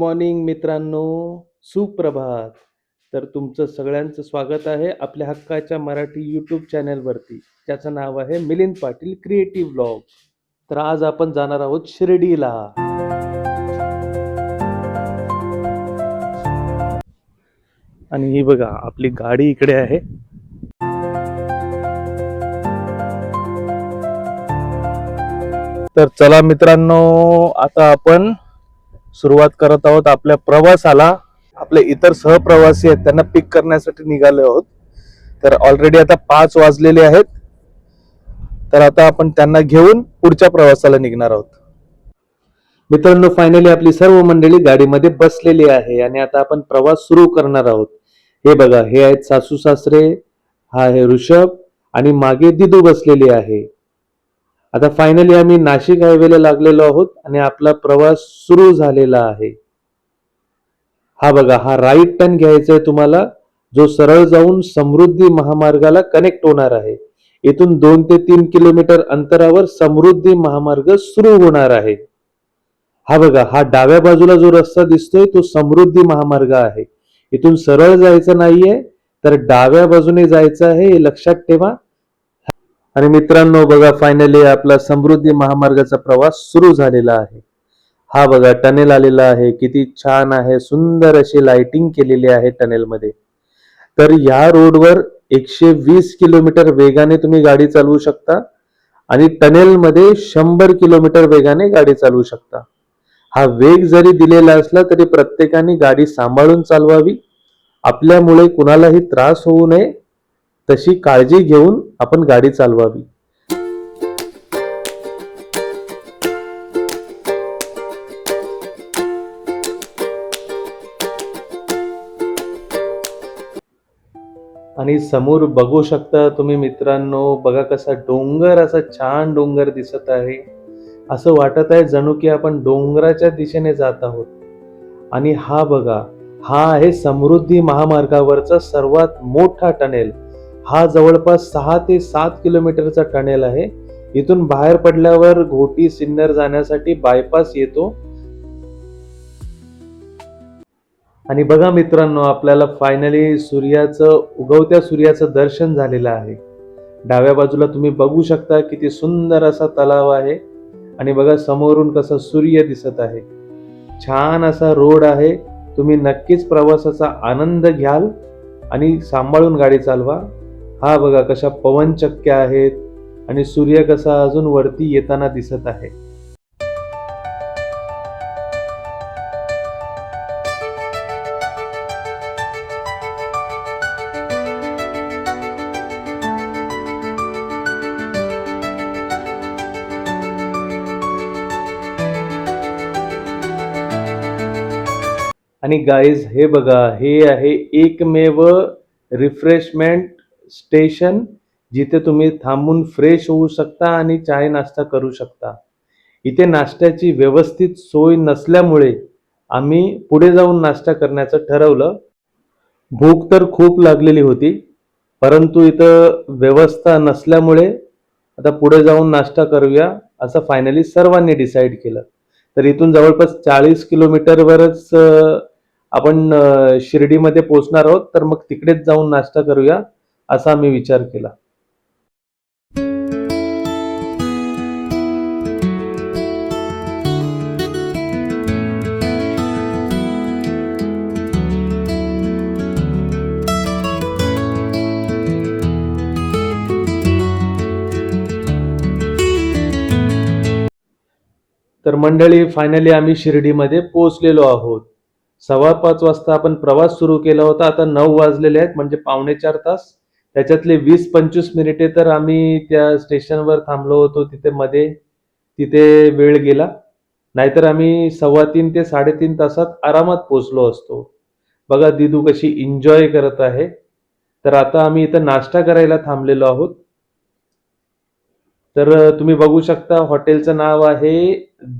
Morning मित्रांनो. सुप्रभात. तर तुमचं सगळ्यांचं स्वागत आहे आपल्या हक्काच्या मराठी यूट्यूब चॅनलवरती त्याचं नाव आहे मिलिंद पाटील क्रिएटिव्ह ब्लॉग तर आज आपण जाणार आहोत शिर्डीला. आणि ही बघा आपली गाडी इकडे आहे. तर चला मित्रांनो आता आपण सुरुवात करत आहोत. आपल्या प्रवासाला आपले इतर सहप्रवासी आहेत त्यांना पिक करण्यासाठी निघाले आहोत. तर ऑलरेडी आता पाच वाजलेले आहेत. तर आता आपण त्यांना घेऊन पुढच्या प्रवासाला निघणार आहोत. मित्रांनो फायनली आपली सर्व मंडळी गाडीमध्ये बसलेली आहे आणि आता आपण प्रवास सुरू करणार आहोत. हे बघा हे आहेत सासू सासरे हा आहे ऋषभ आणि मागे दिदू बसलेली आहे. आता फायनली आम्ही नाशिक हायवेला लागलेलो आहोत आणि आपला प्रवास सुरू झालेला आहे. हा बघा हा राईट टर्न घ्यायचा आहे तुम्हाला. जो सरळ जाऊन समृद्धी महामार्गाला कनेक्ट होणार आहे. इथून दोन ते तीन किलोमीटर अंतरावर समृद्धी महामार्ग सुरू होणार आहे. हा बघा हा डाव्या बाजूला जो रस्ता दिसतोय तो समृद्धी महामार्ग आहे. इथून सरळ जायचं नाहीये तर डाव्या बाजूने जायचं आहे हे लक्षात ठेवा. आणि मित्रांनो बघा फायनली आपला समृद्धी महामार्गाचा प्रवास सुरू झालेला आहे. हा बघा टनेल आलेला आहे. किती छान आहे सुंदर अशी लाइटिंग केलेली आहे टनेलमध्ये. तर या रोडवर एकशे वीस किलोमीटर वेगाने तुम्ही गाडी चालवू शकता आणि टनेलमध्ये शंभर किलोमीटर वेगाने गाडी चालवू शकता. हा वेग जरी दिलेला असला तरी प्रत्येकाने गाडी सांभाळून चालवावी. आपल्यामुळे कुणालाही त्रास होऊ नये. तशी काळजी घेऊन आपण गाडी चालवावी. आणि समोर बघू शकता तुम्ही मित्रांनो बघा कसा डोंगर असा छान डोंगर दिसत आहे. असं वाटत आहे जणू की आपण डोंगराच्या दिशेने जात आहोत. आणि हा बघा हा आहे समृद्धी महामार्गावरचा सर्वात मोठा टनेल. हा जवळपास सहा ते सात किलोमीटरचा टनेल आहे. इथून बाहेर पडल्यावर घोटी सिन्नर जाण्यासाठी बायपास येतो. आणि बघा मित्रांनो आपल्याला फायनली सूर्याचं उगवत्या सूर्याचं दर्शन झालेलं आहे. डाव्या बाजूला तुम्ही बघू शकता किती सुंदर असा तलाव आहे. आणि बघा समोरून कसा सूर्य दिसत आहे. छान असा रोड आहे. तुम्ही नक्कीच प्रवासाचा आनंद घ्याल आणि सांभाळून गाडी चालवा. हा बघा कशा पवनचक्क्या आहेत आणि सूर्य कसा अजून वरती येताना दिसत आहे. आणि गाईज हे बघा हे आहे एकमेव रिफ्रेशमेंट स्टेशन जिथे तुम्ही थांबून फ्रेश होऊ शकता आणि चाय नाश्ता करू शकता. इथे नाश्त्याची व्यवस्थित सोय नसल्यामुळे आम्ही पुढे जाऊन नाश्ता करण्याचं ठरवलं. भूक तर खूप लागलेली होती परंतु इथं व्यवस्था नसल्यामुळे आता पुढे जाऊन नाश्ता करूया असं फायनली सर्वांनी डिसाईड केलं. तर इथून जवळपास चाळीस किलोमीटरवरच आपण शिर्डीमध्ये पोहोचणार आहोत तर मग तिकडेच जाऊन नाश्ता करूया. असा आम्ही विचार केला. तर मंडळी फायनली आम्ही शिर्डीमध्ये पोहोचलेलो आहोत. सव्वा पाच वाजता आपण प्रवास सुरू केला होता. आता नऊ वाजलेले आहेत म्हणजे पावणे चार तास. त्याच्यातले वीस पंचवीस मिनिटे तर आम्ही त्या स्टेशनवर थांबलो होतो तिथे मध्ये तिथे वेळ गेला. नाहीतर आम्ही सव्वा तीन ते साडेतीन तासात आरामात पोचलो असतो. बघा दिदू कशी एन्जॉय करत आहे. तर आता आम्ही इथं नाश्ता करायला थांबलेलो आहोत. तर तुम्ही बघू शकता हॉटेलचं नाव आहे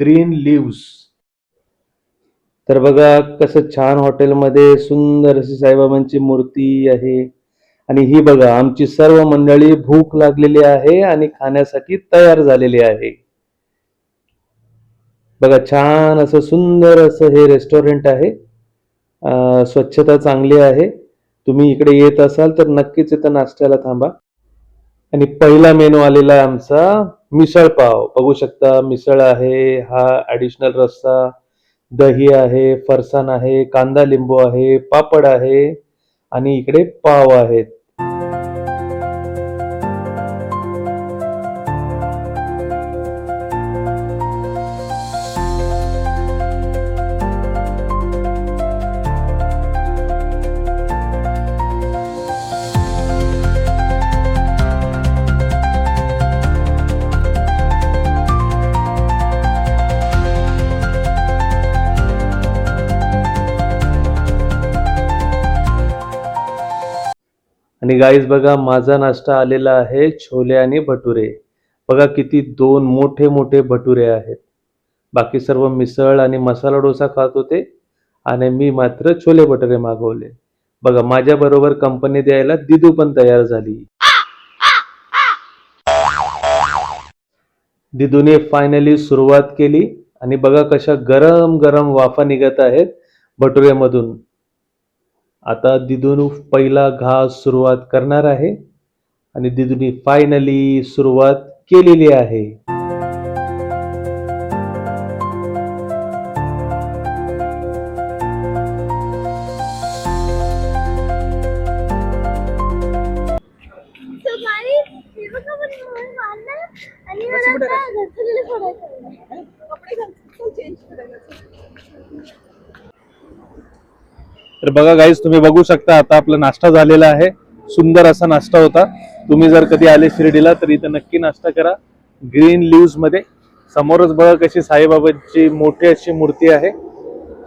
ग्रीन लिव्स. तर बघा कसं छान हॉटेलमध्ये सुंदर अशी साईबाबांची मूर्ती आहे. आणि ही बघा आमची सर्व मंडळी भूक लागलेली आहे आणि खाण्यासाठी तयार झालेली आहे. बघा छान असं सुंदर असं हे रेस्टॉरंट आहे. स्वच्छता चांगली आहे. तुम्ही इकडे येत असाल तर नक्कीच इथं नाश्त्याला थांबा. आणि पहिला मेनू आलेला आहे आमचा मिसळ पाव. बघू शकता मिसळ आहे हा ॲडिशनल रस्सा दही आहे फरसाण आहे कांदा लिंबू आहे पापड आहे आणि इकडे पाव आहेत. आणि गाईज बघा माझा नाश्ता आलेला आहे छोले आणि भटुरे. बघा किती दोन मोठे मोठे भटुरे आहेत. बाकी सर्व मिसळ आणि मसाला डोसा खात होते आणि मी मात्र छोले भटुरे मागवले. बघा माझ्या बरोबर कंपनी द्यायला दिदू पण तयार झाली. दिदूने फायनली सुरुवात केली आणि बघा कशा गरम गरम वाफा निघत आहेत भटुऱ्यामधून आता दिदून पहिला घास सुरुवात करणार आहे. आणि दिदुनी फायनली सुरुवात केलेली आहे. तर बघा गाईज तुम्ही बघू शकता आता आपला नाश्ता झालेला आहे. सुंदर असा नाश्ता होता. तुम्ही जर कधी आले शिर्डीला तर इथं नक्की नाश्ता करा. ग्रीन लिव्जमध्ये. समोरच बघा कशी साईबाबांची मोठी अशी मूर्ती आहे.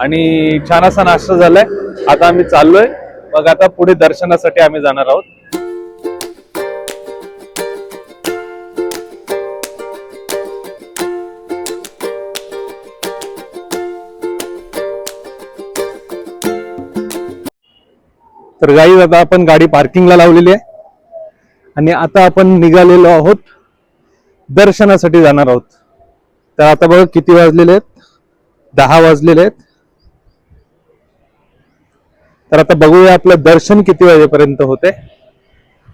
आणि छान असा नाश्ता झालाय. आता आम्ही चाललोय. मग आता पुढे दर्शनासाठी आम्ही जाणार आहोत. तर गाईज आता आपण गाडी पार्किंगला लावलेली आहे. आणि आता आपण निघालेलो आहोत. दर्शनासाठी जाणार आहोत. तर आता बघा किती वाजलेले आहेत. दहा वाजलेले आहेत. तर आता बघूया आपलं दर्शन किती वाजेपर्यंत होते.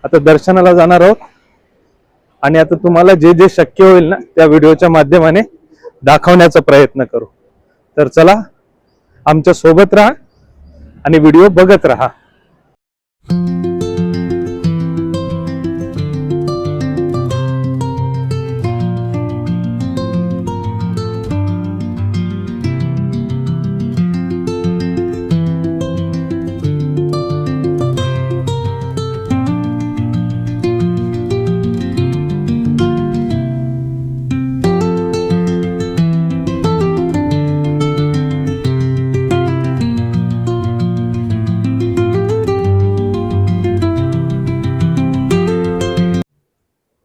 आता दर्शनाला जाणार आहोत. आणि आता तुम्हाला जे जे शक्य होईल ना त्या व्हिडिओच्या माध्यमाने दाखवण्याचा प्रयत्न करू. तर चला आमच्यासोबत राहा आणि व्हिडिओ बघत राहा.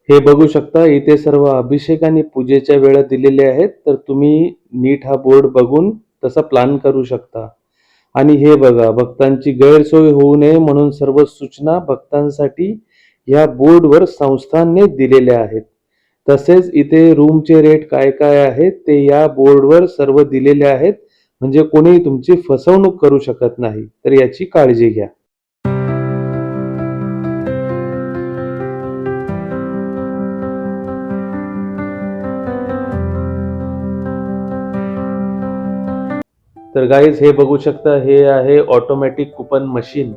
हे बघू शकता इथे सर्व अभिषेक आणि पूजेच्या वेळा दिलेल्या आहेत. तर तुम्ही नीट हा बोर्ड बघून तसा प्लॅन करू शकता. आणि हे बघा भक्तांची गैरसोय होऊ नये म्हणून सर्व सूचना भक्तांसाठी या बोर्डवर संस्थांनी दिलेल्या आहेत. तसेच इथे रूमचे रेट काय काय आहेत ते या बोर्डवर सर्व दिलेले आहेत. म्हणजे कोणी तुमची फसवणूक करू शकत नाही. तर याची काळजी घ्या. तर गाईज हे बघू शकता हे आहे ऑटोमॅटिक कुपन मशीन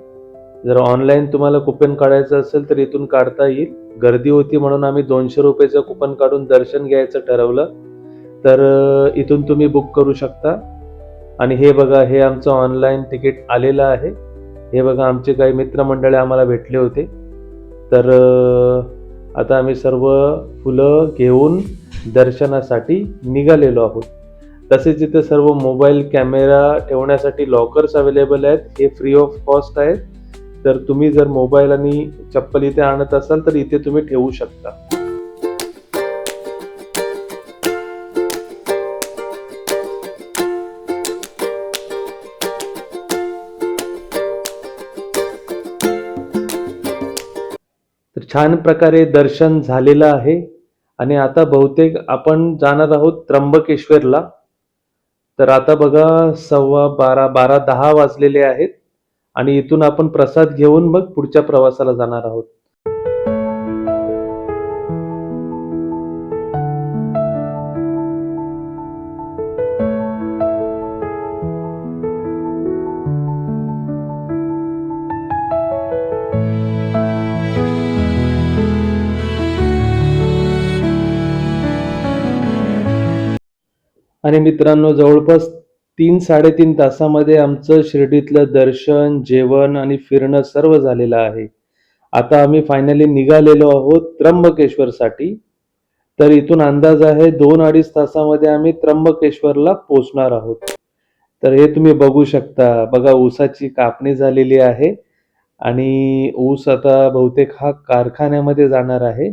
जर ऑनलाईन तुम्हाला कुपन काढायचं असेल तर इथून काढता येईल. गर्दी होती म्हणून आम्ही दोनशे रुपयेचं कुपन काढून दर्शन घ्यायचं ठरवलं. तर इथून तुम्ही बुक करू शकता. आणि हे बघा हे आमचं ऑनलाईन तिकीट आलेलं आहे. हे बघा आमचे काही मित्रमंडळी आम्हाला भेटले होते. तर आता आम्ही सर्व फुलं घेऊन दर्शनासाठी निघालेलो आहोत. तसेच इथे सर्व मोबाईल कॅमेरा ठेवण्यासाठी लॉकर्स अवेलेबल आहेत. हे फ्री ऑफ कॉस्ट आहेत. तर तुम्ही जर मोबाईल आणि चप्पल इथे आणत असाल तर इथे तुम्ही ठेवू शकता. तर छान प्रकारे दर्शन झालेलं आहे. आणि आता बहुतेक आपण जाणार आहोत त्र्यंबकेश्वरला. तर आता बघा सव्वा बारा बारा दहा वाजलेले आहेत आणि इथून आपण प्रसाद घेऊन मग पुढच्या प्रवासाला जाणार आहोत. आणि मित्रांनो जवळपास तीन साडेतीन तासामध्ये आमचं शिर्डीतलं दर्शन जेवण आणि फिरणं सर्व झालेलं आहे. आता आम्ही फायनली निघालेलो आहोत त्र्यंबकेश्वरसाठी. तर इथून अंदाज आहे दोन अडीच तासामध्ये आम्ही त्र्यंबकेश्वरला पोहोचणार आहोत. तर हे तुम्ही बघू शकता. बघा ऊसाची कापणी झालेली आहे. आणि ऊस आता बहुतेक हा कारखान्यामध्ये जाणार आहे.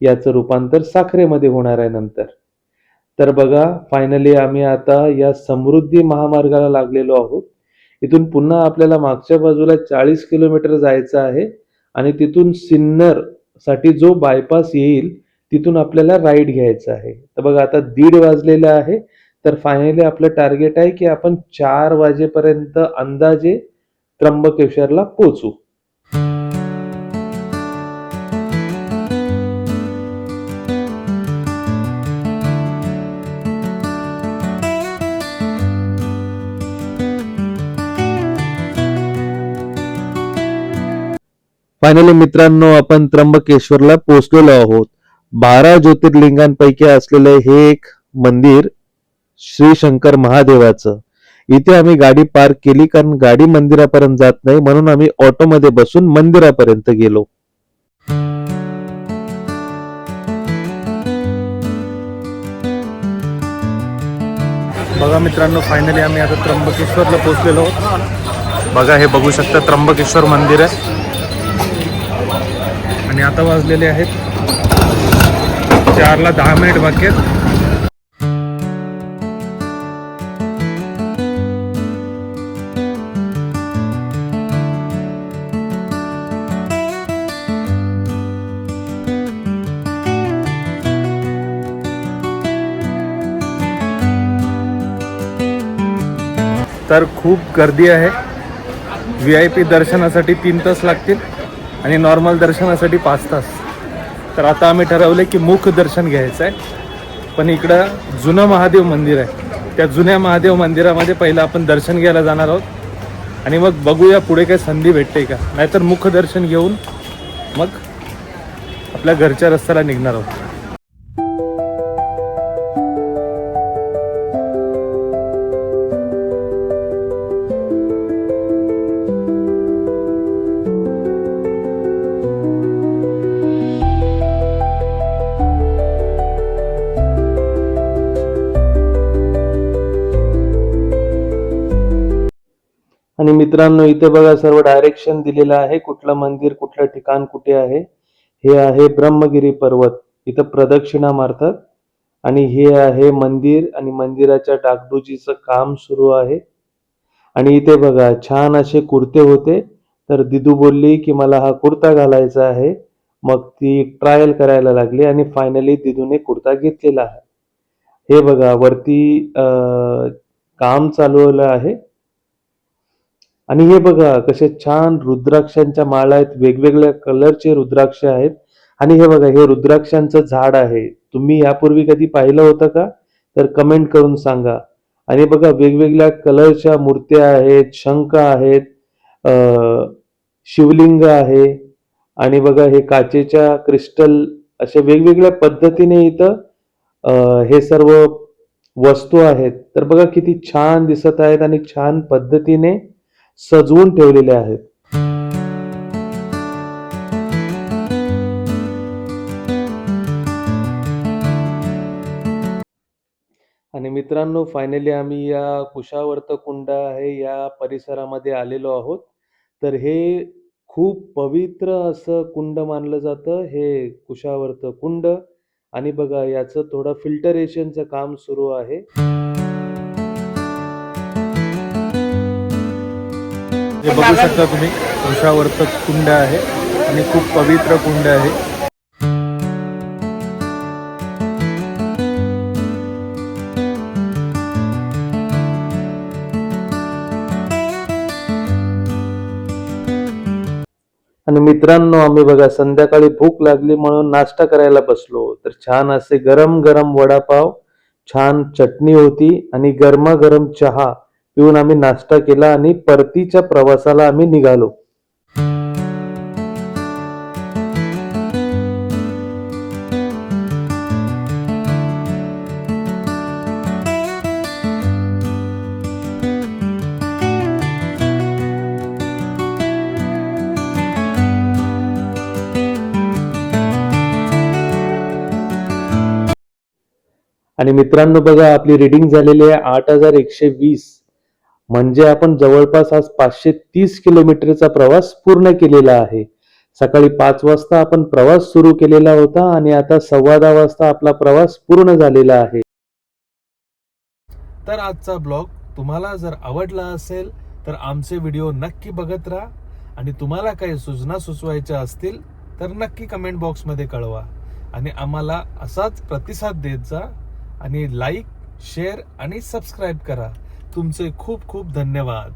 याचं रूपांतर साखरेमध्ये होणार आहे नंतर. तर बघा फायनली आम्ही आता या समृद्धी महामार्गाला लागलेलो आहोत. इथून पुन्हा आपल्याला मागच्या बाजूला चाळीस किलोमीटर जायचं आहे आणि तिथून सिन्नरसाठी जो बायपास येईल तिथून आपल्याला राईड घ्यायचा आहे. तर बघा आता दीड वाजलेलं आहे. तर फायनली आपलं टार्गेट आहे की आपण चार वाजेपर्यंत अंदाजे त्र्यंबकेश्वरला पोचू फायनली मित्रांनो आपण त्र्यंबकेश्वरला पोहोचलेलो आहोत. बारा ज्योतिर्लिंगांपैकी असलेले हे एक मंदिर श्री शंकर महादेवाचं. इथे आम्ही गाडी पार्क केली कारण गाडी मंदिरापर्यंत जात नाही म्हणून आम्ही ऑटोमध्ये बसून मंदिरापर्यंत गेलो. बघा मित्रांनो फायनली आम्ही आता त्र्यंबकेश्वरला पोहोचलेलो आहोत. बघा हे बघू शकता त्र्यंबकेश्वर मंदिर आहे. आणि आता वाजलेले आहेत चारला दहा मिनिट बाकी आहेत. तर खूप गर्दी आहे. व्ही आय पी दर्शनासाठी तीन तास लागतील. आणि नॉर्मल दर्शनासाठी पाच तास. तर आता आम्ही ठरवले की मुख दर्शन घ्यायचं आहे पण इकडं जुनं महादेव मंदिर आहे. त्या जुन्या महादेव मंदिरामध्ये पहिलं आपण दर्शन घ्यायला जाणार आहोत. आणि मग बघूया पुढे काही संधी भेटते का. नाहीतर मुख दर्शन घेऊन मग आपल्या घरच्या रस्त्याला निघणार आहोत. आणि मित्रांनो इथे बघा सर्व डायरेक्शन दिलेलं आहे. कुठलं मंदिर कुठलं ठिकाण कुठे आहे? हे आहे ब्रह्मगिरी पर्वत. इथं प्रदक्षिणा मारतात. आणि हे आहे मंदिर आणि मंदिराच्या डागडुजीचं काम सुरू आहे. आणि इथे बघा छान असे कुर्ते होते. तर दिदू बोलली की मला हा कुर्ता घालायचा आहे. मग ती ट्रायल करायला लागली आणि फायनली दिदूने कुर्ता घेतलेला आहे. हे बघा वरती काम चालवलं आहे. आणि हे बघा कसे छान रुद्राक्षांच्या माळा आहेत वेगवेगळ्या कलरचे रुद्राक्ष आहेत. आणि हे बघा हे रुद्राक्षांचं झाड आहे. तुम्ही यापूर्वी कधी पाहिलं होतं का? तर कमेंट करून सांगा. आणि बघा वेगवेगळ्या कलरच्या मूर्त्या आहेत शंख आहेत शिवलिंग आहे. आणि बघा हे काचेच्या क्रिस्टल अशा वेगवेगळ्या पद्धतीने इथं हे सर्व वस्तू आहेत. तर बघा किती छान दिसत आहेत आणि छान पद्धतीने सजवून ठेवलेले आहेत. आणि मित्रांनो फायनली आम्ही या कुशावर्त कुंड आहे या परिसरामध्ये आलेलो आहोत. तर हे खूप पवित्र असं कुंड मानलं जातं हे कुशावर्त कुंड. आणि बघा याचं थोडं फिल्टरेशनचं काम सुरू आहे. हे बघू शकता तुम्ही वृक्षावर्तक कुंड आहे आणि खूप पवित्र कुंड आहे. आणि मित्रांनो आम्ही बघा संध्याकाळी भूक लागली म्हणून नाश्ता करायला बसलो. तर छान असे गरम गरम वडापाव छान चटणी होती आणि गरमागरम चहा. पिऊन आम्ही नाश्ता केला आणि परतीच्या प्रवासाला आम्ही निघालो. आणि मित्रांनो बघा आपली रिडिंग झालेली आहे आठ हजार एकशे वीस. म्हणजे आपण जवळपास आज पाचशे तीस किलोमीटरचा प्रवास पूर्ण केलेला आहे. सकाळी पाच वाजता आपण प्रवास सुरू केलेला होता आणि आता सव्वा दहा वाजता आपला प्रवास पूर्ण झालेला आहे. तर आजचा ब्लॉग तुम्हाला जर आवडला असेल तर आमचे व्हिडिओ नक्की बघत राहा. आणि तुम्हाला काही सूचना सुचवायच्या असतील तर नक्की कमेंट बॉक्समध्ये कळवा. आणि आम्हाला असाच प्रतिसाद देत जा. आणि लाईक शेअर आणि सबस्क्राईब करा. तुमचे खूप खूप धन्यवाद.